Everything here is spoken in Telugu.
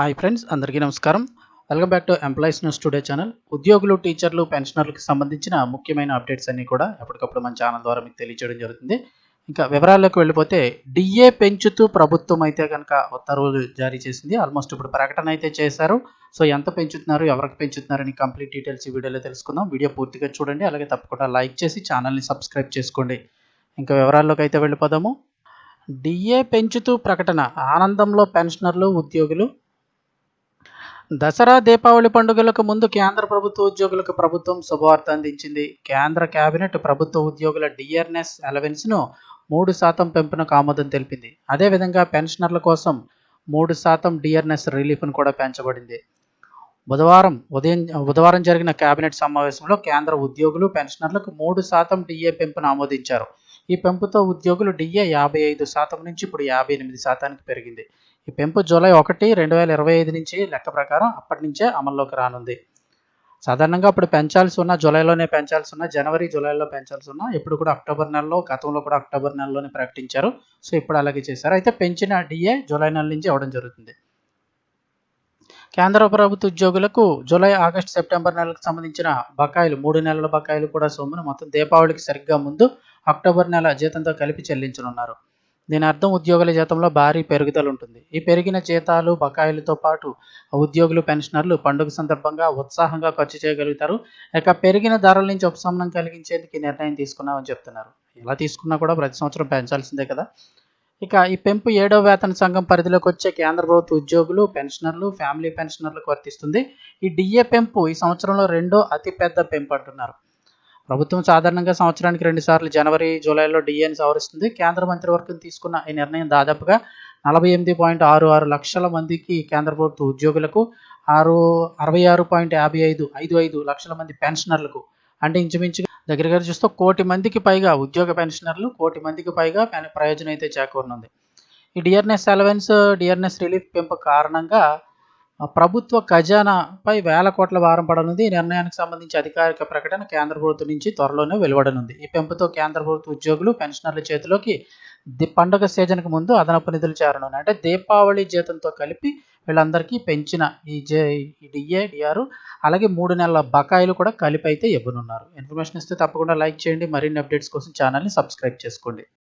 హాయ్ ఫ్రెండ్స్ అందరికీ నమస్కారం. Welcome back to employees news today channel ఉద్యోగులు టీచర్లు పెన్షనర్లకు సంబంధించిన ముఖ్యమైన అప్డేట్స్ అన్నీ కూడా ఎప్పటికప్పుడు మన ఛానల్ ద్వారా మీకు తెలియజేయడం జరుగుతుంది. ఇంకా వివరాల్లోకి వెళ్ళిపోతే డిఏ పెంచుతూ ప్రభుత్వం అయితే కనుక ఉత్తర్వులు జారీ చేసింది. ఆల్మోస్ట్ ఇప్పుడు ప్రకటన అయితే చేశారు. సో ఎంత పెంచుతున్నారు ఎవరికి పెంచుతున్నారని కంప్లీట్ డీటెయిల్స్ ఈ వీడియోలో తెలుసుకుందాం. వీడియో పూర్తిగా చూడండి. అలాగే తప్పకుండా లైక్ చేసి ఛానల్ని సబ్స్క్రైబ్ చేసుకోండి. ఇంకా వివరాల్లోకి అయితే వెళ్ళిపోదాము. డిఏ పెంచుతూ ప్రకటన. ఆనందంలో పెన్షనర్లు ఉద్యోగులు దసరా దీపావళి పండుగలకు ముందు కేంద్ర ప్రభుత్వ ఉద్యోగులకు ప్రభుత్వం శుభవార్త అందించింది. కేంద్ర కేబినెట్ ప్రభుత్వ ఉద్యోగుల డిఆర్ఎన్ఎస్ అలవెన్స్ను మూడు శాతం పెంపునకు ఆమోదం తెలిపింది. అదేవిధంగా పెన్షనర్ల కోసం మూడు శాతం డిఆర్ఎస్ రిలీఫ్ను కూడా పెంచబడింది. బుధవారం ఉదయం బుధవారం జరిగిన కేబినెట్ సమావేశంలో కేంద్ర ఉద్యోగులు పెన్షనర్లకు మూడు శాతం డిఏ పెంపును ఆమోదించారు. ఈ పెంపుతో ఉద్యోగులు డిఏ యాభై ఐదు శాతం నుంచి ఇప్పుడు యాభై ఎనిమిది శాతానికి పెరిగింది. ఈ పెంపు జూలై ఒకటి రెండు వేల ఇరవై ఐదు నుంచి లెక్క ప్రకారం అప్పటి నుంచే అమల్లోకి రానుంది. సాధారణంగా అప్పుడు పెంచాల్సి ఉన్న జూలైలోనే పెంచాల్సి ఉన్న జనవరి జూలైలో పెంచాల్సి ఉన్న ఇప్పుడు కూడా అక్టోబర్ నెలలో గతంలో కూడా అక్టోబర్ నెలలోనే ప్రకటించారు. సో ఇప్పుడు అలాగే చేశారు. అయితే పెంచిన డిఏ జూలై నెల నుంచి అవ్వడం జరుగుతుంది. కేంద్ర ప్రభుత్వ ఉద్యోగులకు జూలై ఆగస్టు సెప్టెంబర్ నెలకు సంబంధించిన బకాయిలు మూడు నెలల బకాయిలు కూడా సొమ్మును మొత్తం దీపావళికి సరిగ్గా ముందు అక్టోబర్ నెల జీతంతో కలిపి చెల్లించనున్నారు. దీని అర్థం ఉద్యోగుల జీతంలో భారీ పెరుగుదల ఉంటుంది. ఈ పెరిగిన జీతాలు బకాయిలతో పాటు ఉద్యోగులు పెన్షనర్లు పండుగ సందర్భంగా ఉత్సాహంగా ఖర్చు చేయగలుగుతారు. ఇక పెరిగిన ధరల నుంచి ఉపశమనం కలిగించేందుకు నిర్ణయం తీసుకున్నామని చెప్తున్నారు. ఎలా తీసుకున్నా కూడా ప్రతి సంవత్సరం పెంచాల్సిందే కదా. ఇక ఈ పెంపు ఏడో వేతన సంఘం పరిధిలోకి వచ్చే కేంద్ర ప్రభుత్వ ఉద్యోగులు పెన్షనర్లు ఫ్యామిలీ పెన్షనర్లకు వర్తిస్తుంది. ఈ డిఏ పెంపు ఈ సంవత్సరంలో రెండో అతిపెద్ద పెంపు అంటున్నారు. ప్రభుత్వం సాధారణంగా సంవత్సరానికి రెండు సార్లు జనవరి జూలైలో డిఏని సవరిస్తుంది. కేంద్ర మంత్రివర్గం తీసుకున్న ఈ నిర్ణయం దాదాపుగా నలభై ఎనిమిది పాయింట్ ఆరు ఆరు లక్షల మందికి కేంద్ర ప్రభుత్వ ఉద్యోగులకు ఆరు అరవై ఆరు పాయింట్ యాభై ఐదు ఐదు ఐదు లక్షల మంది పెన్షనర్లకు అంటే ఇంచుమించుగా దగ్గరగా చూస్తే కోటి మందికి పైగా ఉద్యోగ పెన్షనర్లు కోటి మందికి పైగా ప్రయోజనం అయితే చేకూరనుంది. ఈ డిఆర్ఎస్ అలవెన్స్ డిఆర్ఎస్ రిలీఫ్ పెంపు కారణంగా ప్రభుత్వ ఖజానాపై వేల కోట్ల భారం పడనుంది. ఈ నిర్ణయానికి సంబంధించి అధికారిక ప్రకటన కేంద్ర ప్రభుత్వం నుంచి త్వరలోనే వెలువడనుంది. ఈ పెంపుతో కేంద్ర ప్రభుత్వ ఉద్యోగులు పెన్షనర్ల చేతిలోకి పండుగ సీజన్కి ముందు అదనపు నిధులు చేరనున్నాయి. అంటే దీపావళి జీతంతో కలిపి వీళ్ళందరికీ పెంచిన ఈ జే డిఏ డిఆర్ అలాగే మూడు నెలల బకాయిలు కూడా కలిపి అయితే ఇవ్వనున్నారు. ఇన్ఫర్మేషన్ ఇస్తే తప్పకుండా లైక్ చేయండి. మరిన్ని అప్డేట్స్ కోసం ఛానల్ని సబ్స్క్రైబ్ చేసుకోండి.